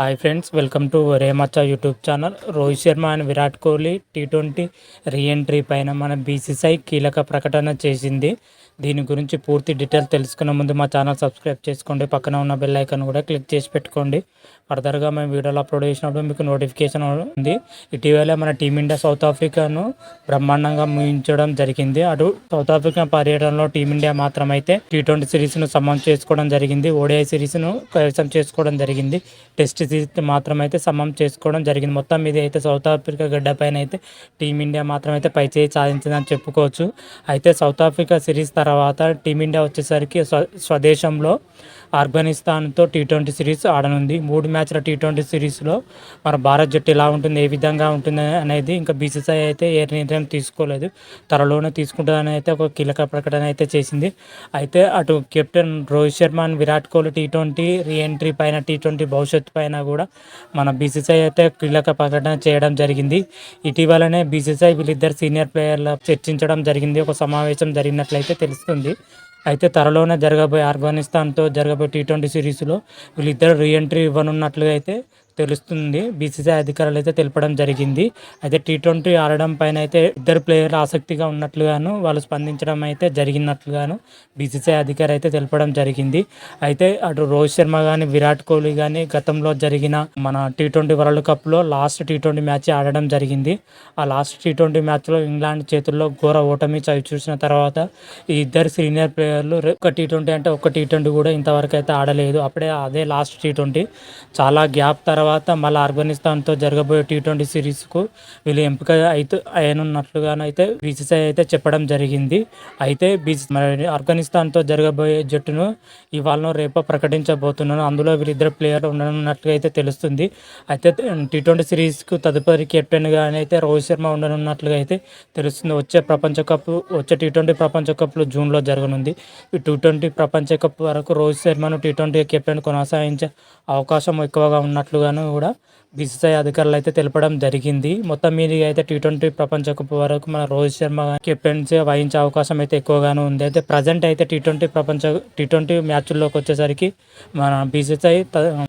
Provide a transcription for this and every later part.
Hi friends welcome to రేమచ్చా YouTube channel Rohit Sharma and Virat Kohli T twenty reentry పైన మన BCCI కీలక ప్రకటన చేసింది. దీని గురించి పూర్తి డీటెయిల్స్ తెలుసుకునే ముందు మా ఛానల్ సబ్స్క్రైబ్ చేసుకోండి. పక్కన ఉన్న బెల్ ఐకాన్ కూడా క్లిక్ చేసి పెట్టుకోండి. ఫర్దర్గా మేము వీడియోలు అప్లోడ్ చేసినప్పుడు మీకు నోటిఫికేషన్ ఉంది. ఇటీవల మన టీమిండియా సౌత్ ఆఫ్రికాను బ్రహ్మాండంగా ముగించడం జరిగింది. అటు సౌత్ ఆఫ్రికా పర్యటనలో టీమిండియా మాత్రమైతే టీ ట్వంటీ సిరీస్ను సమం చేసుకోవడం జరిగింది. ఓడిఐ సిరీస్ను కైవసం చేసుకోవడం జరిగింది. టెస్ట్ సిరీస్ మాత్రమైతే సమం చేసుకోవడం జరిగింది. మొత్తం మీద అయితే సౌత్ ఆఫ్రికా గడ్డపైన అయితే టీమిండియా మాత్రమైతే పై చేయి సాధించిందని చెప్పుకోవచ్చు. అయితే సౌత్ ఆఫ్రికా సిరీస్ తర్వాత టీమిండియా వచ్చేసరికి స్వ స్వదేశంలో ఆఫ్ఘనిస్తాన్తో టీ ట్వంటీ సిరీస్ ఆడనుంది. మూడు మ్యాచ్ల టీ ట్వంటీ సిరీస్లో మన భారత్ జట్టు ఎలా ఉంటుంది ఏ విధంగా ఉంటుంది అనేది ఇంకా బీసీసీఐ అయితే ఏ నిర్ణయం తీసుకోలేదు. త్వరలోనే తీసుకుంటుందని అయితే ఒక కీలక ప్రకటన అయితే చేసింది. అయితే అటు captain Rohit Sharma and Virat Kohli T twenty reentry పైన టీ ట్వంటీ భవిష్యత్తు పైన కూడా మన బీసీసీఐ అయితే కీలక ప్రకటన చేయడం జరిగింది. ఇటీవలనే బీసీసీఐ వీళ్ళిద్దరు సీనియర్ ప్లేయర్ల చర్చించడం జరిగింది. ఒక సమావేశం జరిగినట్లయితే తెలుస్తుంది. అయితే త్వరలోనే జరగబోయే ఆఫ్ఘనిస్తాన్తో జరగబోయే టీ ట్వంటీ సిరీస్లో వీళ్ళిద్దరు రీఎంట్రీ ఇవ్వనున్నట్లుగా అయితే తెలుస్తుంది. బీసీసీ అధికారులు అయితే తెలపడం జరిగింది. అయితే టీ ట్వంటీ ఆడడం పైన అయితే ఇద్దరు ప్లేయర్లు ఆసక్తిగా ఉన్నట్లుగాను వాళ్ళు స్పందించడం అయితే జరిగినట్లుగాను బీసీసీ అధికారి అయితే తెలపడం జరిగింది. అయితే అటు రోహిత్ శర్మ కానీ విరాట్ కోహ్లీ కానీ గతంలో జరిగిన మన టీ ట్వంటీ వరల్డ్ కప్లో లాస్ట్ టీ ట్వంటీ మ్యాచ్ ఆడడం జరిగింది. ఆ లాస్ట్ టీ ట్వంటీ మ్యాచ్లో ఇంగ్లాండ్ చేతుల్లో ఘోర ఓటమి చవి చూసిన తర్వాత ఈ ఇద్దరు సీనియర్ ప్లేయర్లు ఒక టీ ట్వంటీ అంటే ఒక టీ ట్వంటీ కూడా ఇంతవరకు అయితే ఆడలేదు. అప్పుడే అదే లాస్ట్ టీ ట్వంటీ చాలా గ్యాప్ తర్వాత తర్వాత మళ్ళీ ఆఫ్ఘనిస్తాన్తో జరగబోయే టీ ట్వంటీ సిరీస్కు వీళ్ళు ఎంపిక అయితే అయినట్లుగానైతే బీసీసీఐ అయితే చెప్పడం జరిగింది. అయితే బీసీ మరి ఆఫ్ఘనిస్తాన్తో జరగబోయే జట్టును ఇవాళ రేపు ప్రకటించబోతున్నాను అందులో వీళ్ళిద్దరు ప్లేయర్లు ఉండనున్నట్లుగా అయితే తెలుస్తుంది. అయితే టీ ట్వంటీ సిరీస్కు తదుపరి కెప్టెన్గా అయితే రోహిత్ శర్మ ఉండనున్నట్లుగా అయితే తెలుస్తుంది. వచ్చే ప్రపంచ కప్ వచ్చే టీ ట్వంటీ ప్రపంచ కప్లో జూన్లో జరగనుంది. ఈ టీ ట్వంటీ ప్రపంచ కప్ వరకు రోహిత్ శర్మను టీ ట్వంటీ కెప్టెన్ కొనసాగించే అవకాశం ఎక్కువగా ఉన్నట్లుగా కూడా బీసీసీఐ అధికారులు అయితే తెలపడం జరిగింది. మొత్తం మీద అయితే టీ ట్వంటీ ప్రపంచ కప్ వరకు మన రోహిత్ శర్మ కెప్టెన్సీ వహించే అవకాశం అయితే ఎక్కువగానే ఉంది. అయితే ప్రజెంట్ అయితే టీ ట్వంటీ ప్రపంచ టీ ట్వంటీ మ్యాచ్ల్లోకి వచ్చేసరికి మన బీసీసీఐ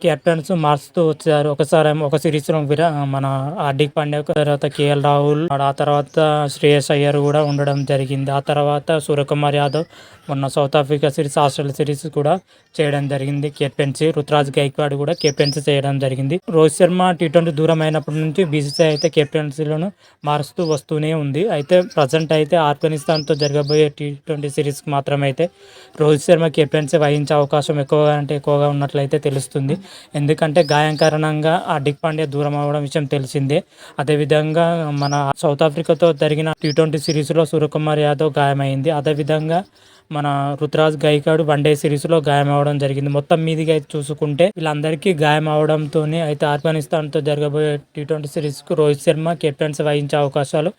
కెప్టెన్స్ మార్చుతూ వచ్చారు. ఒకసారి ఒక సిరీస్ విరా మన హార్దిక్ పాండ్యా తర్వాత కేఎల్ రాహుల్ ఆ తర్వాత శ్రేయస్ అయ్యర్ కూడా ఉండడం జరిగింది. ఆ తర్వాత సూర్యకుమార్ యాదవ్ మొన్న South Africa series Australia series కూడా చేయడం జరిగింది. కెప్టెన్సీ రుతురాజ్ గైక్వాడ్ కూడా కెప్టెన్సీ చేయడం జరిగింది. రోహిత్ శర్మ టీ ట్వంటీ దూరం అయినప్పటి నుంచి బీసీసీ అయితే కెప్టెన్సీలను మారుస్తూ వస్తూనే ఉంది. అయితే ప్రజెంట్ అయితే ఆఫ్ఘనిస్తాన్తో జరగబోయే టీ ట్వంటీ సిరీస్కి మాత్రమే అయితే రోహిత్ శర్మ కెప్టెన్సీ వహించే అవకాశం ఎక్కువగా అంటే ఎక్కువగా ఉన్నట్లయితే తెలుస్తుంది. ఎందుకంటే గాయం కారణంగా ఆ పాండ్యా దూరం అవ్వడం విషయం తెలిసిందే. అదేవిధంగా మన సౌత్ ఆఫ్రికాతో జరిగిన టీ ట్వంటీ సిరీస్లో సూర్యకుమార్ యాదవ్ గాయమైంది. అదేవిధంగా మన రుతురాజ్ గైకాడు వన్డే సిరీస్లో గాయం అవ్వడం జరిగింది. మొత్తం మీదిగా అయితే చూసుకుంటే వీళ్ళందరికీ గాయం అవడంతోనే అయితే ఆఫ్ఘనిస్తాన్తో జరగబోయే టీ ట్వంటీ సిరీస్కు రోహిత్ శర్మ కెప్టెన్సీ వహించే అవకాశాలు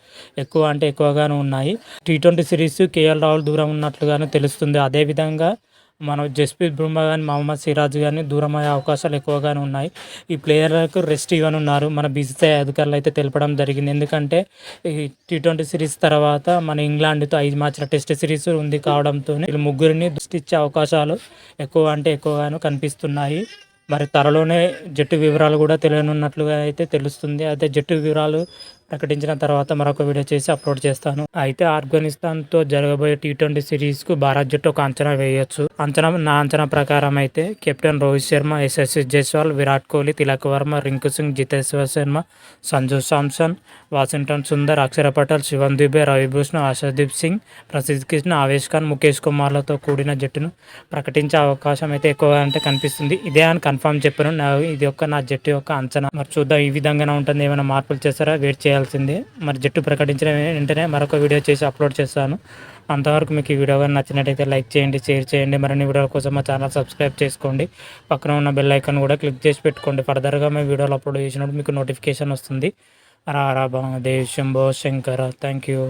ఎక్కువ అంటే ఎక్కువగానే ఉన్నాయి. T twenty series KL Rahul దూరం ఉన్నట్లుగానే తెలుస్తుంది. అదేవిధంగా మనం జస్ప్రీత్ బుమ్రా కానీ మహమ్మద్ సిరాజ్ కానీ దూరం అయ్యే అవకాశాలు ఎక్కువగానే ఉన్నాయి. ఈ ప్లేయర్లకు రెస్ట్ ఇవ్వనున్నారు మన బీసీసీఐ అధికారులు అయితే తెలపడం జరిగింది. ఎందుకంటే ఈ టీ ట్వంటీ సిరీస్ తర్వాత మన ఇంగ్లాండ్తో ఐదు మ్యాచ్ల టెస్ట్ సిరీస్ ఉంది కావడంతో వీళ్ళు ముగ్గురిని దృష్టి ఇచ్చే అవకాశాలు ఎక్కువ అంటే ఎక్కువగాను కనిపిస్తున్నాయి. మరి త్వరలోనే జట్టు వివరాలు కూడా తెలియనున్నట్లుగా అయితే తెలుస్తుంది. అయితే జట్టు వివరాలు ప్రకటించిన తర్వాత మరొక వీడియో చేసి అప్లోడ్ చేస్తాను. అయితే ఆఫ్ఘనిస్తాన్తో జరగబోయే టీ ట్వంటీ సిరీస్కు భారత్ జట్టు ఒక అంచనా వేయొచ్చు. అంచనా నా అంచనా ప్రకారం అయితే కెప్టెన్ రోహిత్ శర్మ యశస్వి జైస్వాల్ విరాట్ కోహ్లీ తిలక్ వర్మ రింకు సింగ్ జితేశ్వర్ శర్మ సంజు సామ్సన్ వాషింగ్టన్ సుందర్ అక్షర పటేల్ శివన్ దుబే రవిభూషణ్ ఆశాదీప్ సింగ్ ప్రసిద్ధ్ కృష్ణ ఆవేష్ ఖాన్ ముఖేష్ కుమార్లతో కూడిన జట్టును ప్రకటించే అవకాశం అయితే ఎక్కువగా అంటే కనిపిస్తుంది. ఇదే అని కన్ఫామ్ చెప్పాను. నా ఇది యొక్క నా జట్టు యొక్క అంచనా. మరి చూద్దాం ఈ విధంగానే ఉంటుంది. ఏమైనా మార్పులు చేస్తారా? వెయిట్ చేయాల్సిందే. మరి జట్టు ప్రకటించిన వెంటనే మరొక వీడియో చేసి అప్లోడ్ చేస్తాను. అంతవరకు మీకు ఈ వీడియో కానీ నచ్చినట్టయితే లైక్ చేయండి షేర్ చేయండి. మరిన్ని వీడియోల కోసం మా ఛానల్ సబ్స్క్రైబ్ చేసుకోండి. పక్కన ఉన్న బెల్ ఐకాన్ కూడా క్లిక్ చేసి పెట్టుకోండి. ఫర్దర్గా మేము వీడియోలు అప్లోడ్ చేసినప్పుడు మీకు నోటిఫికేషన్ వస్తుంది. రా రా దేవ్ శంభో శంకర. Thank you